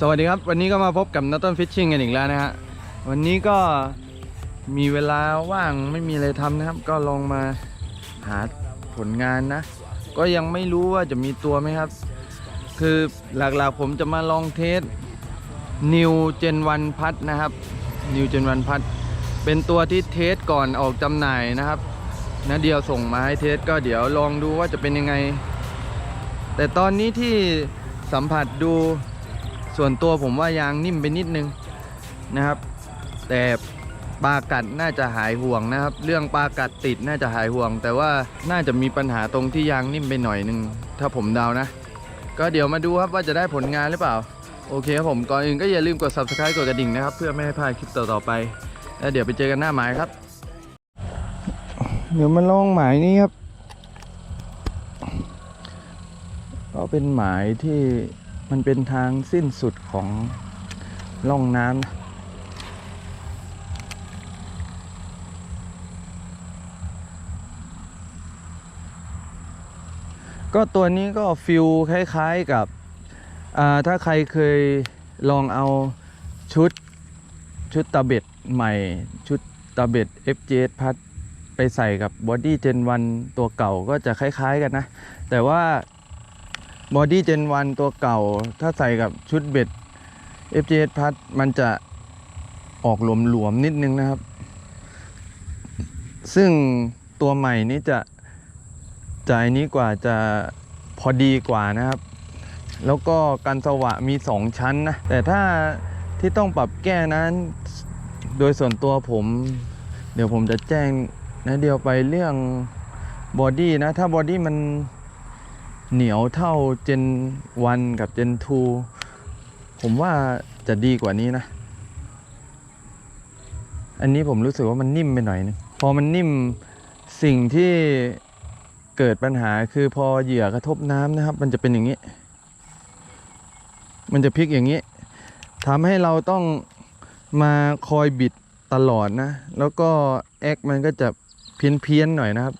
สวัสดีครับ วันนี้ก็มาพบกับนัตต้นฟิชชิ่งกันอีกแล้วนะฮะวันนี้ก็มีเวลาว่างไม่มีอะไรทำนะครับ ก็ลองมาหาผลงานนะ ก็ยังไม่รู้ว่าจะมีตัวไหมครับ คือหลักๆผมจะมาลองเทส New Gen 1พัดนะครับ New Gen 1พัดเป็นตัวที่เทสก่อนออกจำหน่ายนะครับนะเดียวส่งมาให้เทสก็เดี๋ยวลองดูว่าจะเป็นยังไง แต่ตอนนี้ที่สัมผัสดู ส่วนตัวผมว่ายางนิ่มไปนิดนึงนะครับ แต่ปลากัดน่าจะหายห่วงนะครับ เรื่องปลากัดติดน่าจะหายห่วง แต่ว่าน่าจะมีปัญหาตรงที่ยางนิ่มไปหน่อยนึง ถ้าผมเดานะ ก็เดี๋ยวมาดูครับว่าจะได้ผลงานหรือเปล่า โอเคครับผมก่อนอื่นก็อย่าลืมกด subscribe กดกระดิ่งนะครับ เพื่อไม่ให้พลาดคลิปต่อๆไป แล้วเดี๋ยวไปเจอกันหน้าหมายครับ เดี๋ยวมาลองหมายนี้ครับ ก็เป็นหมายที่ มันเป็นทางสิ้นสุดของล่องน้ำก็ตัวนี้ก็ฟิลคล้ายๆกับถ้าใครเคยลองเอาชุดชุดตาเบ็ดใหม่ ชุดตาเบ็ด FJS พัดไปใส่กับบอดี้เจน1ตัวเก่าก็จะคล้ายๆกันนะ แต่ว่า บอดี้เจน1ตัวเก่า ถ้าใส่กับชุดเบ็ด FJS พัดมันจะออกหลวมๆนิดนึงนะครับ ซึ่งตัวใหม่นี้จะจะอันนี้กว่าจะพอดีกว่านะครับ แล้วก็กันสวะมี 2 ชั้นนะ แต่ถ้าที่ต้องปรับแก้นั้น โดยส่วนตัวผม เดี๋ยวผมจะแจ้งนะเดียวไปเรื่องบอดี้นะ ถ้าบอดี้มัน เหนียวเท่า Gen 1กับ Gen 2ผมว่าจะดีกว่านี้นะ อันนี้ผมรู้สึกว่ามันนิ่มไปหน่อยนึงพอมันนิ่มสิ่งที่เกิดปัญหาคือพอเหยื่อกระทบน้ำนะครับ มันจะเป็นอย่างนี้ มันจะพลิกอย่างนี้ทำให้เราต้องมาคอยบิดตลอดนะ แล้วก็แอคมันก็จะเพี้ยนๆหน่อยนะครับ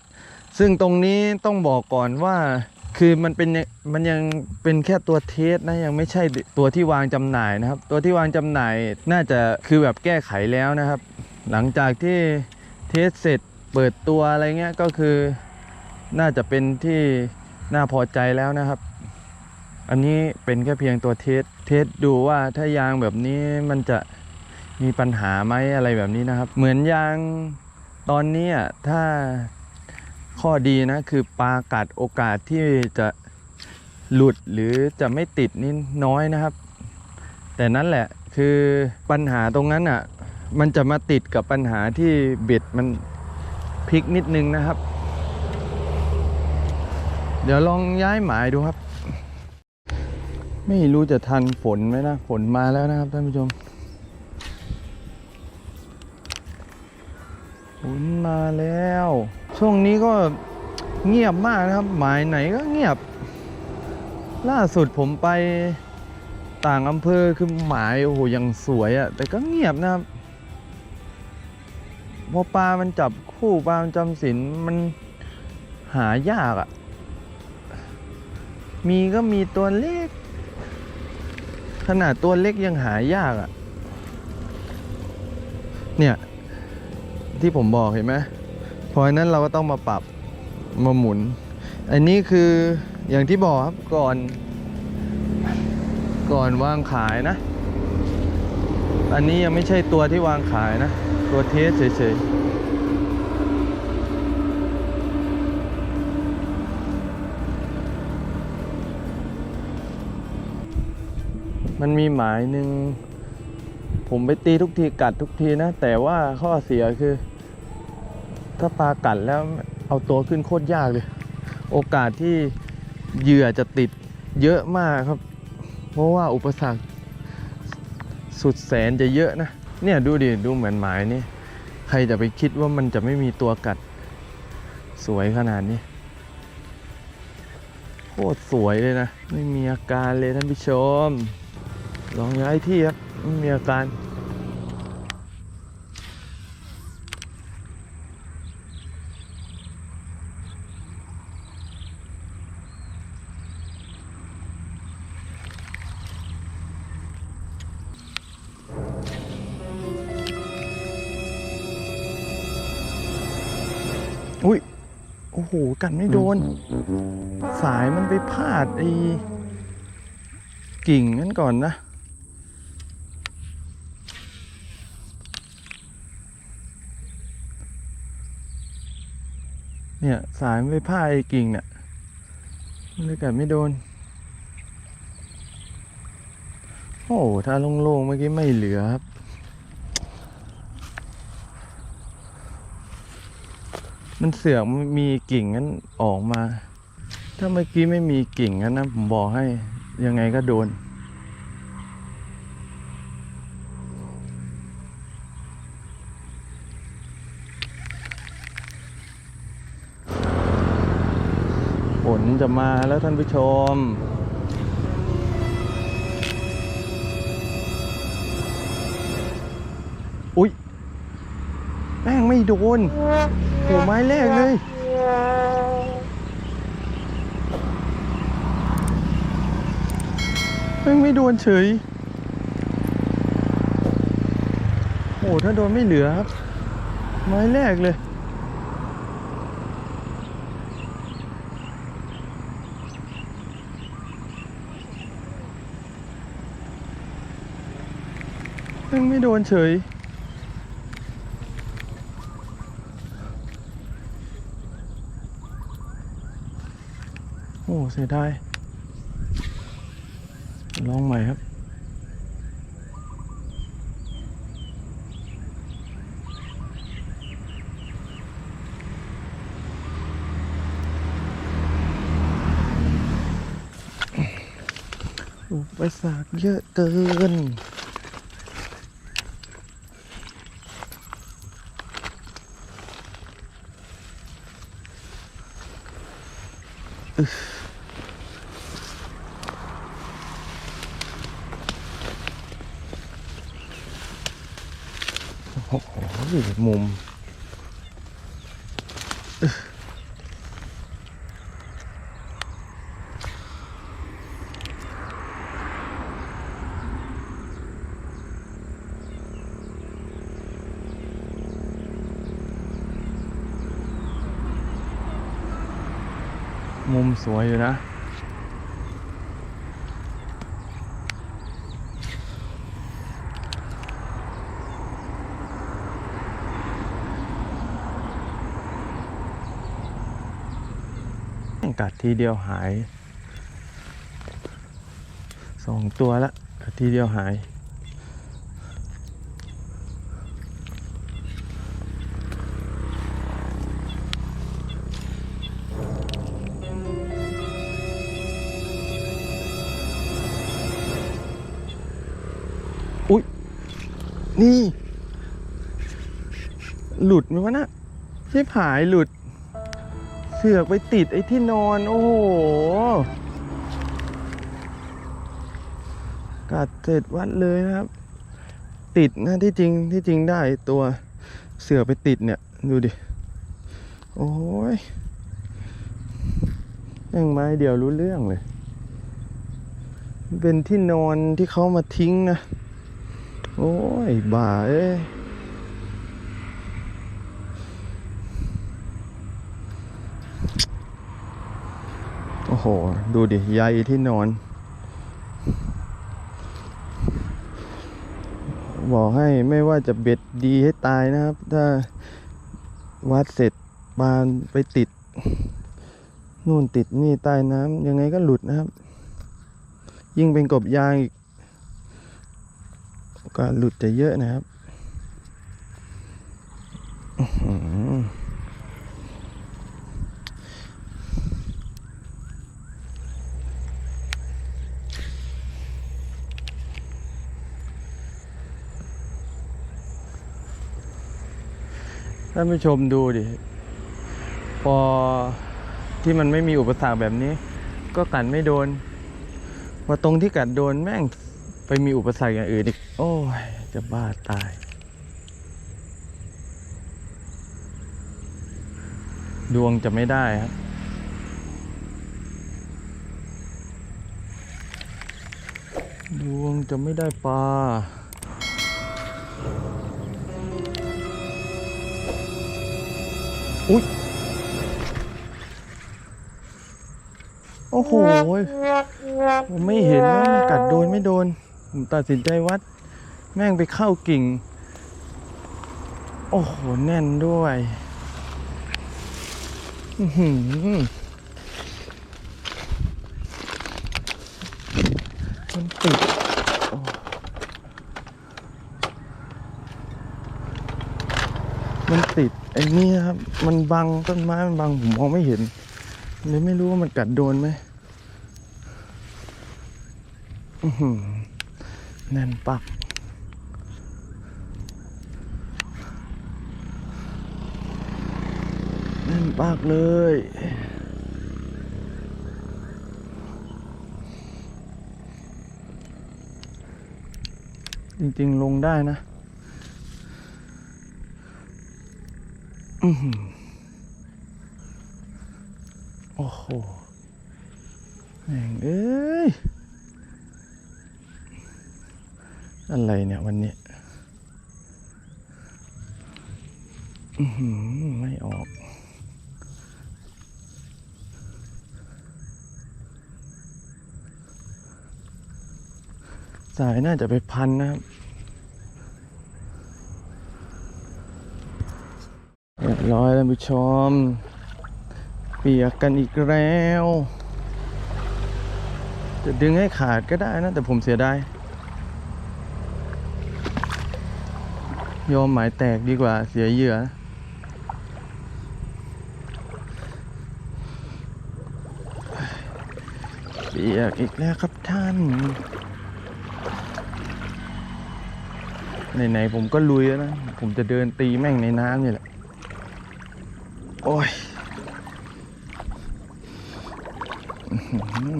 ซึ่งตรงนี้ต้องบอกก่อนว่า คือมันเป็นมันยังเป็นแค่ตัวเทสนะยังไม่ใช่ตัวที่วางจำหน่ายนะครับ ตัวที่วางจำหน่ายน่าจะคือแบบแก้ไขแล้วนะครับ หลังจากที่เทสเสร็จเปิดตัวอะไรเงี้ยก็คือน่าจะเป็นที่น่าพอใจแล้วนะครับ อันนี้เป็นแค่เพียงตัวเทสเทสดูว่าถ้ายางแบบนี้มันจะมีปัญหาไหมอะไรแบบนี้นะครับ เหมือนยางตอนนี้ถ้า ข้อดีนะคือปลากัดโอกาสที่จะหลุดหรือจะไม่ติดนี่น้อยนะครับ แต่นั่นแหละคือปัญหาตรงนั้นอะมันจะมาติดกับปัญหาที่เบ็ดมันพลิกนิดนึงนะครับ เดี๋ยวลองย้ายหมายดูครับ ไม่รู้จะทันฝนไหมนะฝนมาแล้วนะครับท่านผู้ชมฝนมาแล้ว ช่วงนี้ก็เงียบมากนะครับ หมายไหนก็เงียบ ล่าสุดผมไปต่างอำเภอคือหมายโอ้โหยังสวยอะ่ะแต่ก็เงียบนะครับพอปลามันจับคู่ปลามันจำศีลมันหายากอะ่ะ มีก็มีตัวเล็ก ขนาดตัวเล็กยังหายากอะ่ะ เนี่ย ที่ผมบอกเห็นไหม พราะนั้นเราก็ต้องมาปรับมาหมุน อันนี้คืออย่างที่บอกครับก่อน ก่อนวางขายนะ อันนี้ยังไม่ใช่ตัวที่วางขายนะ ตัวเทสเฉยๆมันมีหมายหนึ่งผมไปตีทุกทีกัดทุกทีนะ แต่ว่าข้อเสียคือ ถ้าปลากัดแล้วเอาตัวขึ้นโคตรยากเลย โอกาสที่เหยื่อจะติดเยอะมากครับ เพราะว่าอุปสรรคสุดแสนจะเยอะนะ เนี่ยดูดิ ดูเหมือนหมายนี่ ใครจะไปคิดว่ามันจะไม่มีตัวกัด สวยขนาดนี้ โคตรสวยเลยนะ ไม่มีอาการเลยท่านผู้ชม ลองย้ายที่ครับ ไม่มีอาการ อุ้ย โอ้โห กันไม่โดน สายมันไปพาดไอ้กิ่งนั้นก่อนนะ เนี่ยสายมันไปพาดไอ้กิ่งเนี่ยมันเลยกัดไม่โดน โอ้โหถ้าโล่งๆเมื่อกี้ไม่เหลือครับ มันเสือกมันมีกิ่งนั้นออกมา ถ้าเมื่อกี้ไม่มีกิ่งนั้นนะผมบอกให้ยังไงก็โดน ฝนจะมาแล้วท่านผู้ชม โดนโหไม้แรกเลยแม่งไม่โดนเฉย โอ้ถ้าโดนไม่เหลือครับ ไม้แรกเลยแม่งไม่โดนเฉย โอ้เสียดายลองใหม่ครับ อุปสรรคเยอะเกิน อ้โหมุมมุมสวยอยู่นะ กัดทีเดียวหายสองตัวละกัดทีเดียวหาย อุ๊ย นี่ หลุดไหมวะนะชิบหายหลุด สือกไปติดไอ้ที่นอน โอ้โห กัดเสร็จวัดเลยนะครับ ติดนะที่จริงที่จริงได้ตัวเสือไปติดเนี่ย ดูดิ โอ้ยยังไม้เดียวรู้เรื่องเลย เป็นที่นอนที่เขามาทิ้งนะ โอ้ย บ่าเอ้ อ้โห ดูดิใยที่นอน บอกให้ไม่ว่าจะเบ็ดดีให้ตายนะครับ ถ้าวัดเสร็จบานไปติด นู่นติดนี่ใต้น้ำยังไงก็หลุดนะครับ ยิ่งเป็นกบยางอีกกาสหลุดจะเยอะนะครับ ท่านผู้ชมดูดิ พอที่มันไม่มีอุปสรรคแบบนี้ ก็กัดไม่โดนพอตรงที่กัดโดนแม่งไปมีอุปสรรคอย่างอื่นอีก โอ้ย จะบ้าตายดวงจะไม่ได้ครับ ดวงจะไม่ได้ปลา โอ้โหผมไม่เห็นว่ามันกัดโดนไม่โดน ผมตัดสินใจวัด แม่งไปเข้ากิ่ง โอ้โห แน่นด้วยอืมันติดมันติดไอ้นี่ครับ มันบังต้นไม้มันบังผมมองไม่เห็นเลยไม่รู้ว่ามันกัดโดนไหม อื้อหือ แน่นปักแน่นปักเลยจริงๆ ลงได้นะอืโอ้โหแม่งเอ้ย อะไรเนี่ยวันนี้ไม่ออก สายน่าจะไปพันนะครับเรียบร้อยแล้วผู้ชม เปียกกันอีกแล้ว จะดึงให้ขาดก็ได้นะ แต่ผมเสียดาย ยอมหมายแตกดีกว่าเสียเหยื่อ เปียกอีกแล้วครับท่าน ไหนๆผมก็ลุยแล้วนะ ผมจะเดินตีแม่งในน้ำนี่แหละ โอ้ยอื้อหือ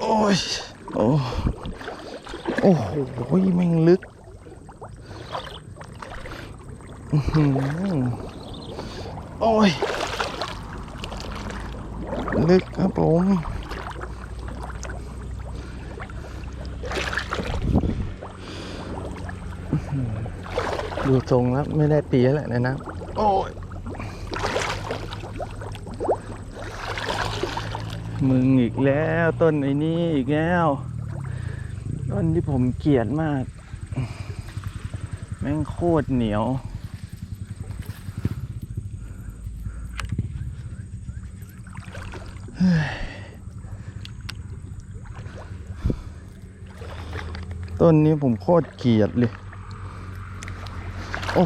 โอ้ย โอ้ โอ้โหแม่งลึกอื้อหือโอ้ย ลึกครับผมดูทรงแล้วไม่ได้ตีแล้วแหละในน้ำโอ้ย มึงอีกแล้วต้นไอ้นี่อีกแล้ว ต้นที่ผมเกลียดมาก แม่งโคตรเหนียว ต้นนี้ผมโคตรเกลียดเลย โอ้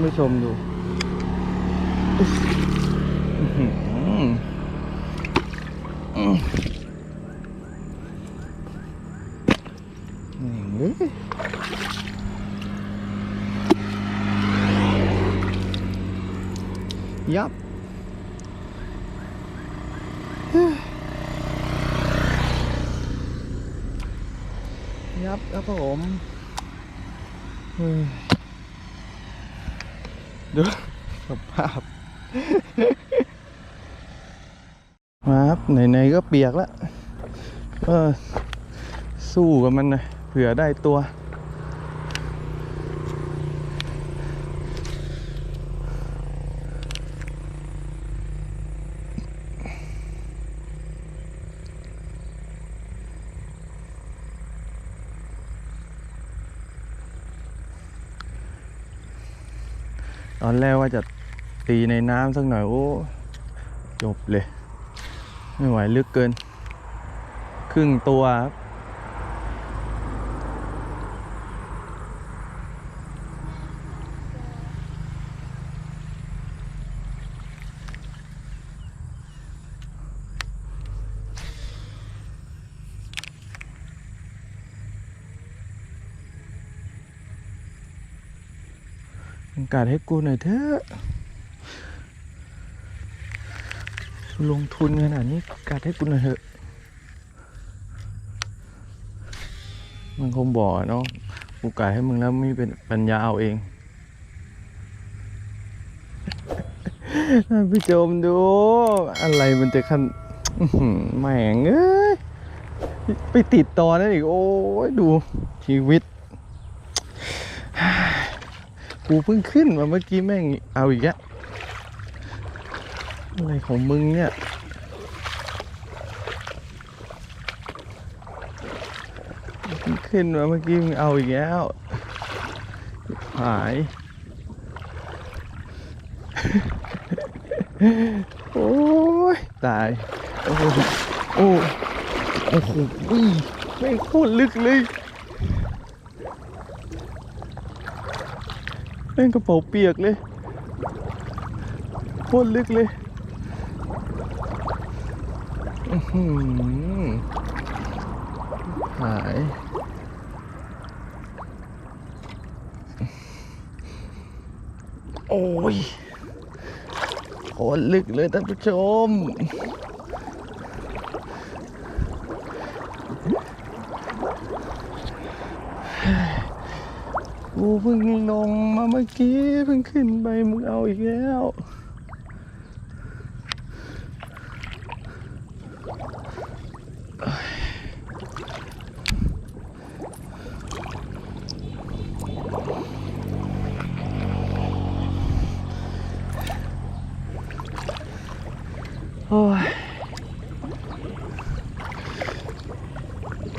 านผู้ชมดูอื้อหืออืมเฮ้ยยับยับครับผมเฮ้ย ดูสภาพมาครับไหนๆก็เปียกแล้วก็สู้กับมันนะเผื่อได้ตัว ตอนแรกว่าจะตีในน้ำสักหน่อย โอ้จบเลย ไม่ไหวลึกเกิน ครึ่งตัวครับ กัดให้กูหน่อยเถอะ ลงทุนขนาดนี้กัดให้กูหน่อยเถอะ มันคงบอกอเนาะกูกัดให้มึงแล้วไม่เป็นปัญญาเอาเอง ท่านผู้ชมดู อะไรมันจะขันอื้อหือแม่งเอ้ยไปติดต่อนั่นอีก โอ้ยดูชีวิต กูเพิ่งขึ้นมาเมื่อกี้แม่งเอาอีกแล้วอะไรของมึงเนี่ยขึ้นมาเมื่อกี้มึงเอาอีกแล้วหาย โอ้ยตาย โอ้โหโอ้โอ้โหแม่งโคตรลึกเลย แม่งกระเป๋าเปียกเลยโคตรลึกเลยอื้อหือหายโอ้ยโคตรลึกเลยท่านผู้ชม กูเพิ่งลงมาเมื่อกี้เพิ่งขึ้นไปมึงเอาอีกแล้วโอ้ย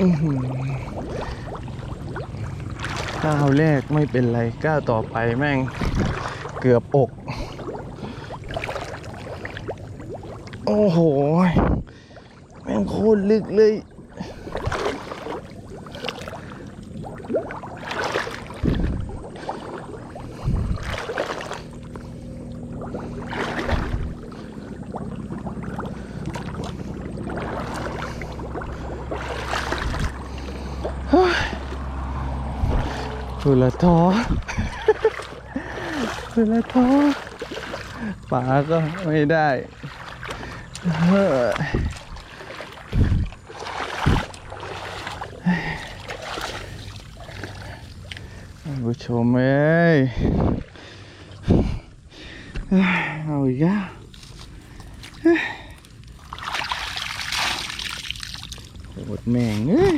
อื้อหือ ก้าวแรกไม่เป็นไรก้าวต่อไปแม่งเกือบอก โอ้โห แม่งโคตรลึกเลย สุละท้อสุละท้อป๋าก็ไม่ได้เฮ้อผู้ชมเอ้ยเอาอีกแล้วเฮ้ยโคตรแม่งเอ้ย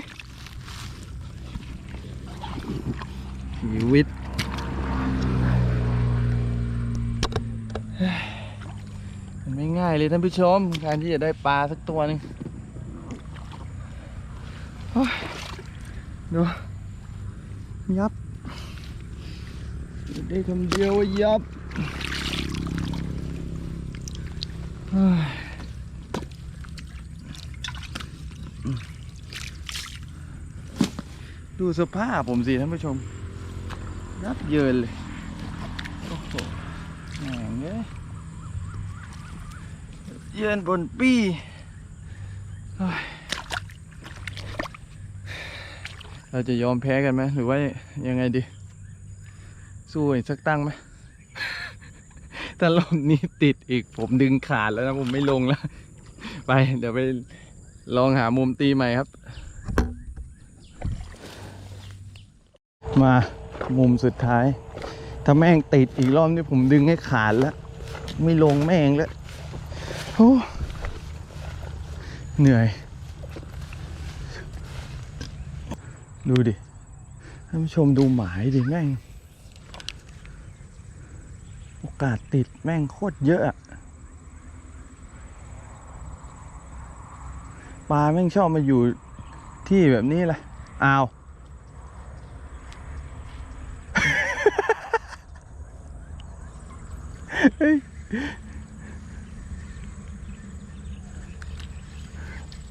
ชีวิตเฮ้ยมันไม่ง่าย เลยท่านผู้ชมการที่จะได้ปลาสักตัวหนึงดูยับได้คำเดียวว่ายับดูสภาพผมสิท่านผู้ชมยับเยินเลย โอ้โหแหงเอ้ยเยินบนปี้เฮ้ยเราจะยอมแพ้กันไหมหรือว่ายังไงดี สู้อีกสักตั้งไหมถ้ารอบนี้ติดอีกผมดึงขาดแล้วนะผมไม่ลงแล้ว ไป เดี๋ยวไปลองหามุมตีใหม่ครับ มามุมสุดท้าย ถ้าแม่งติดอีกรอบนี้ผมดึงให้ขาดแล้ว ไม่ลงแม่งแล้ว โอ้เหนื่อย ดูดิท่านผู้ชมดูหมายดิแม่ง โอกาสติดแม่งโคตรเยอะอะปลาแม่งชอบมาอยู่ที่แบบนี้แหละอ้าว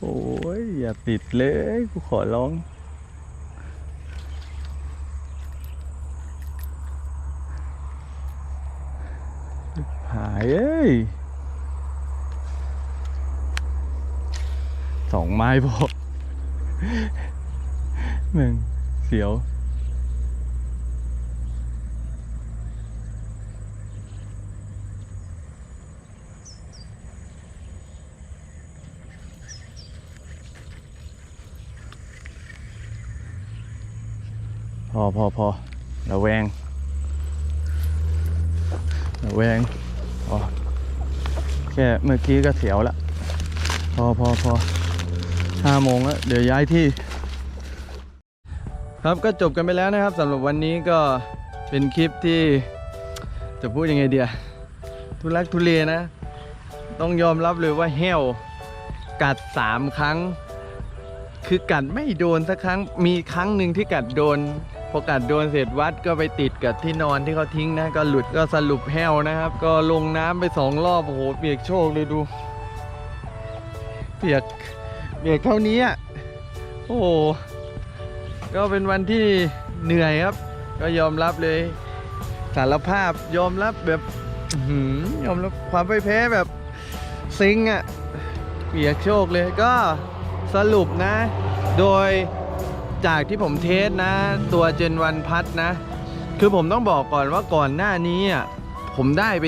โอ้ยอย่าติดเลยกูขอร้อง หายเอ้ยสองไม้พอหนึ่งเสียว อพอพอระแวงระแวงพอแค่เมื่อกี้ก็เสียวละ พอพอพอห้าโมงแล้วเดี๋ยวย้ายที่ ครับก็จบกันไปแล้วนะครับสำหรับวันนี้ก็เป็นคลิปที่จะพูดยังไงเดียทุลักทุเลนะ ต้องยอมรับเลยว่าเฮลกัดสามครั้ง คือกัดไม่โดนสักครั้งมีครั้งหนึ่งที่กัดโดน พอกัดโดนเสร็จวัดก็ไปติดกับที่นอนที่เขาทิ้งนะก็หลุดก็สรุปแห้วนะครับ ก็ลงน้ำไปสองรอบโอ้โหเปียกโชคเลยดู เปียกเปียกเท่านี้อะโอ้โหก็เป็นวันที่เหนื่อยครับ ก็ยอมรับเลยสารภาพยอมรับแบบหืยอมรับความพ่ายแพ้แบบซิงอะเปียกโชคเลยก็สรุปนะ โดย จากที่ผมเทสนะ ตัวเจนวันพัดนะ คือผมต้องบอกก่อนว่าก่อนหน้านี้อะผมได้ไป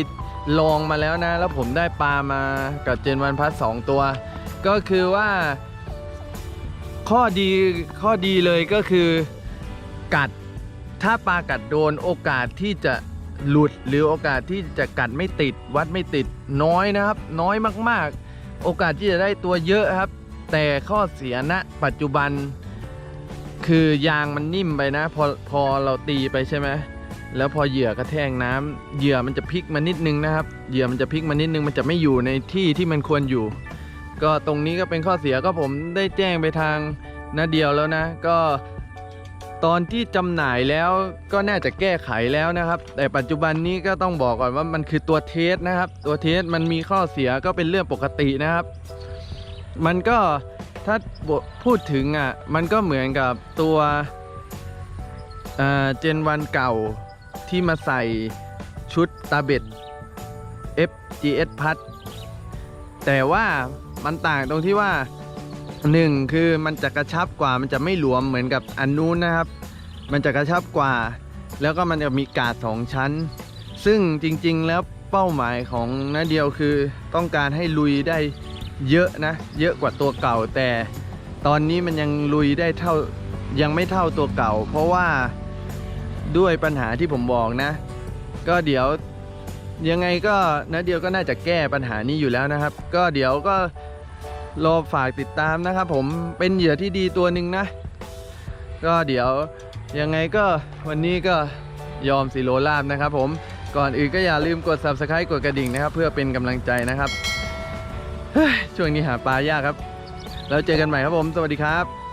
ลองมาแล้วนะ แล้วผมได้ปลามากับเจนวันพัดสองตัว ก็คือว่า ข้อดีข้อดีเลยก็คือกัดถ้าปลากัดโดนโอกาสที่จะหลุดหรือโอกาสที่จะกัดไม่ติด วัดไม่ติดน้อยนะครับ น้อยมากๆ โอกาสที่จะได้ตัวเยอะครับ แต่ข้อเสียณปัจจุบัน คือยางมันนิ่มไปนะ พอพอเราตีไปใช่ไหมแล้วพอเหยื่อกระแทกน้ำเหยื่อมันจะพลิกมานิดนึงนะครับเหยื่อมันจะพลิกมานิดนึงมันจะไม่อยู่ในที่ที่มันควรอยู่ ก็ตรงนี้ก็เป็นข้อเสียก็ผมได้แจ้งไปทางนาเดียวแล้วนะ ก็ตอนที่จำหน่ายแล้วก็น่าจะแก้ไขแล้วนะครับ แต่ปัจจุบันนี้ก็ต้องบอกก่อนว่ามันคือตัวเทสนะครับ ตัวเทสมันมีข้อเสียก็เป็นเรื่องปกตินะครับ มันก็ ถ้าพูดถึงอะมันก็เหมือนกับตัวเจนวันเก่าที่มาใส่ชุดตาเบ็ด FGS พัดแต่ว่ามันต่างตรงที่ว่าหนึ่งคือมันจะกระชับกว่ามันจะไม่หลวมเหมือนกับอันนู้นนะครับ มันจะกระชับกว่า แล้วก็มันจะมีกาดสองชั้น ซึ่งจริงๆแล้วเป้าหมายของนาเดียวคือต้องการให้ลุยได้ เยอะนะ เยอะกว่าตัวเก่า แต่ตอนนี้มันยังลุยได้เท่ายังไม่เท่าตัวเก่า เพราะว่าด้วยปัญหาที่ผมบอกนะ ก็เดี๋ยวยังไงก็นะเดียวก็น่าจะแก้ปัญหานี้อยู่แล้วนะครับ ก็เดี๋ยวก็รอฝากติดตามนะครับ ผมเป็นเหยื่อที่ดีตัวหนึ่งนะ ก็เดี๋ยวยังไงก็วันนี้ก็ยอมสิโลลาบนะครับ ผมก่อนอื่นก็อย่าลืมกด subscribe กดกระดิ่งนะครับ เพื่อเป็นกำลังใจนะครับ ช่วงนี้หาปลายากครับ แล้วเจอกันใหม่ครับผม สวัสดีครับ